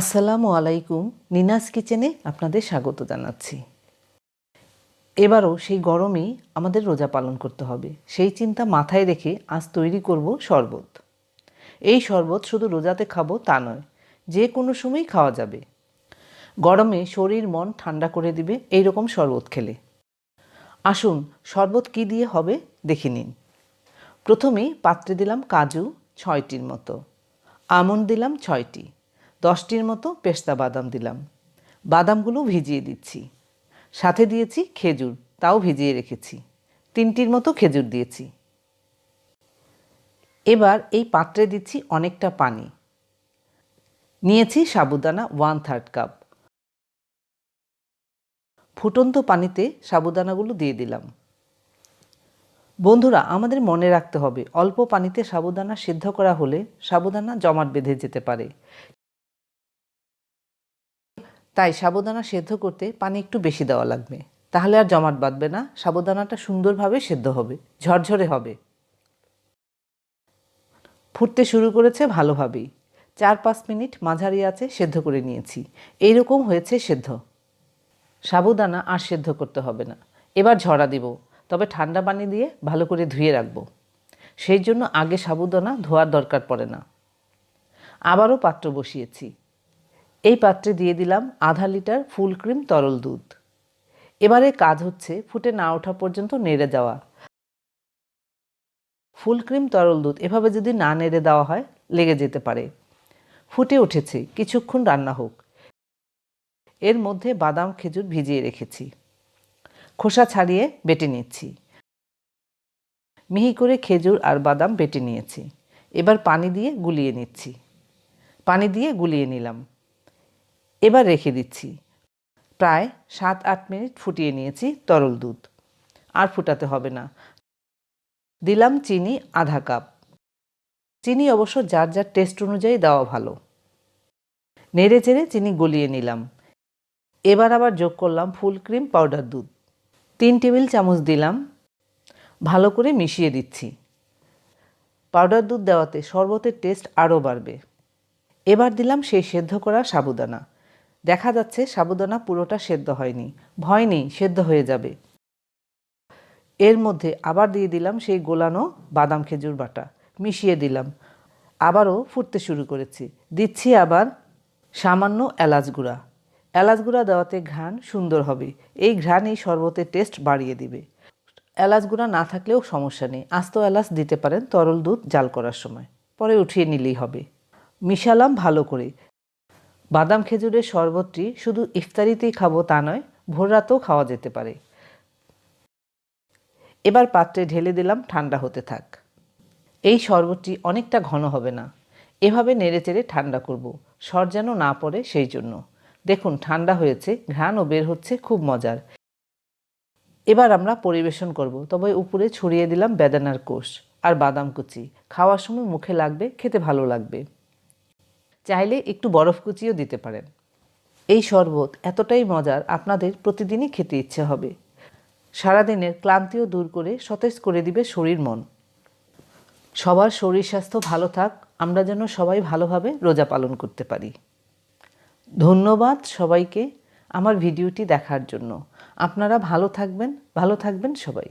আসসালামু আলাইকুম, নিনাস কিচেনে আপনাদের স্বাগত জানাচ্ছি। এবারও সেই গরমেই আমাদের রোজা পালন করতে হবে। সেই চিন্তা মাথায় রেখে আজ তৈরি করব শরবত। এই শরবত শুধু রোজাতে খাব তা নয়, যে কোনো সময়ই খাওয়া যাবে। গরমে শরীর মন ঠান্ডা করে দিবে এই রকম শরবত খেলে। আসুন, শরবত কি দিয়ে হবে দেখে নিন। প্রথমেই পাত্রে দিলাম কাজু ছয়টির মতো, আমন্ড দিলাম ছয়টি। দশটির মতো পেস্তা বাদাম দিলাম। বাদামগুলো ভিজিয়ে দিচ্ছি। সাথে দিয়েছি খেজুর, তাও ভিজিয়ে রেখেছি। তিনটির মতো খেজুর দিয়েছি। এবার এই পাত্রে দিচ্ছি অনেকটা পানি। নিয়েছি সাবুদানা ওয়ান থার্ড কাপ। ফুটন্ত পানিতে সাবুদানাগুলো দিয়ে দিলাম। বন্ধুরা, আমাদের মনে রাখতে হবে, অল্প পানিতে সাবুদানা সিদ্ধ করা হলে সাবুদানা জমাট বেঁধে যেতে পারে। তাই সাবুদানা সেদ্ধ করতে পানি একটু বেশি দেওয়া লাগবে। তাহলে আর জমাট বাঁধবে না সাবুদানাটা সুন্দরভাবে সেদ্ধ হবে, ঝরঝরে হবে। ফুটতে শুরু করেছে ভালোভাবেই। চার পাঁচ মিনিট মাঝারি আছে সেদ্ধ করে নিয়েছি। এইরকম হয়েছে সেদ্ধ। সাবুদানা আর সেদ্ধ করতে হবে না। এবার ঝরা দিব, তবে ঠান্ডা পানি দিয়ে ভালো করে ধুয়ে রাখব। সেই জন্য আগে সাবুদানা ধোয়ার দরকার পড়ে না। আবারও পাত্র বসিয়েছি। এই পাত্রে দিয়ে দিলাম আধা লিটার ফুল ক্রিম তরল দুধ। এবারে কাজ হচ্ছে ফুটে না ওঠা পর্যন্ত নেড়ে যাওয়া ফুল ক্রিম তরল দুধ এভাবে যদি না নেড়ে দেওয়া হয়, লেগে যেতে পারে। ফুটে উঠেছে, কিছুক্ষণ রান্না হোক। এর মধ্যে বাদাম, খেজুর ভিজিয়ে রেখেছি। খোসা ছাড়িয়ে বেটে নিচ্ছি। মিহি করে খেজুর আর বাদাম বেটে নিয়েছি। এবার পানি দিয়ে গুলিয়ে নিচ্ছি। পানি দিয়ে গুলিয়ে নিলাম। এবার রেখে দিচ্ছি। প্রায় সাত, আট মিনিট ফুটিয়ে নিয়েছি তরল দুধ। আর ফুটাতে হবে না। দিলাম চিনি আধা কাপ। চিনি অবশ্য যার যার টেস্ট অনুযায়ী দেওয়া ভালো। নেড়ে চেড়ে চিনি গলিয়ে নিলাম। এবার আবার যোগ করলাম ফুল ক্রিম পাউডার দুধ। তিন টেবিল চামচ দিলাম। ভালো করে মিশিয়ে দিচ্ছি। পাউডার দুধ দেওয়াতে শরবতের টেস্ট আরও বাড়বে। এবার দিলাম সেই সেদ্ধ করা সাবুদানা। দেখা যাচ্ছে সাবুদানা পুরোটা সেদ্ধ হয়নি। ভয় নেই, সেদ্ধ হয়ে যাবে। এর মধ্যে আবার দিয়ে দিলাম সেই গোলানো বাদাম খেজুর বাটা। মিশিয়ে দিলাম। আবারও ফুটতে শুরু করেছি। দিচ্ছি আবার সামান্য এলাচ গুঁড়া। এলাচ গুঁড়া দেওয়াতে ঘ্রাণ সুন্দর হবে। এই ঘ্রাণই শরবতের টেস্ট বাড়িয়ে দিবে। এলাচ গুঁড়া না থাকলেও সমস্যা নেই। আস্ত এলাচ দিতে পারেন তরল দুধ জাল করার সময়। পরে উঠিয়ে নিলেই হবে। মিশালাম ভালো করে। বাদাম খেজুরের শরবতটি শুধু ইফতারিতেই খাব তা নয়, ভোর রাতেও খাওয়া যেতে পারে। এবার পাত্রে ঢেলে দিলাম ঠান্ডা হতে থাক। এই শরবতটি অনেকটা ঘন হবে না। এভাবে নেড়েচেড়ে ঠান্ডা করব। সর যেন না পড়ে সেই জন্য। দেখুন, ঠান্ডা হয়েছে ঘ্রাণও বের হচ্ছে, খুব মজার। এবার আমরা পরিবেশন করব। তবে উপরে ছড়িয়ে দিলাম বেদানার কোষ আর বাদাম কুচি। খাওয়ার সময় মুখে লাগবে, খেতে ভালো লাগবে। চাইলে একটু বরফ কুচিও দিতে পারেন। এই শরবত এতটাই মজার, আপনাদের প্রতিদিনই খেতে ইচ্ছে হবে। সারাদিনের ক্লান্তিও দূর করে সতেজ করে দিবে শরীর মন। সবার শরীর স্বাস্থ্য ভালো থাক, আমরা যেন সবাই ভালোভাবে রোজা পালন করতে পারি। ধন্যবাদ সবাইকে আমার ভিডিওটি দেখার জন্য। আপনারা ভালো থাকবেন ভালো থাকবেন সবাই।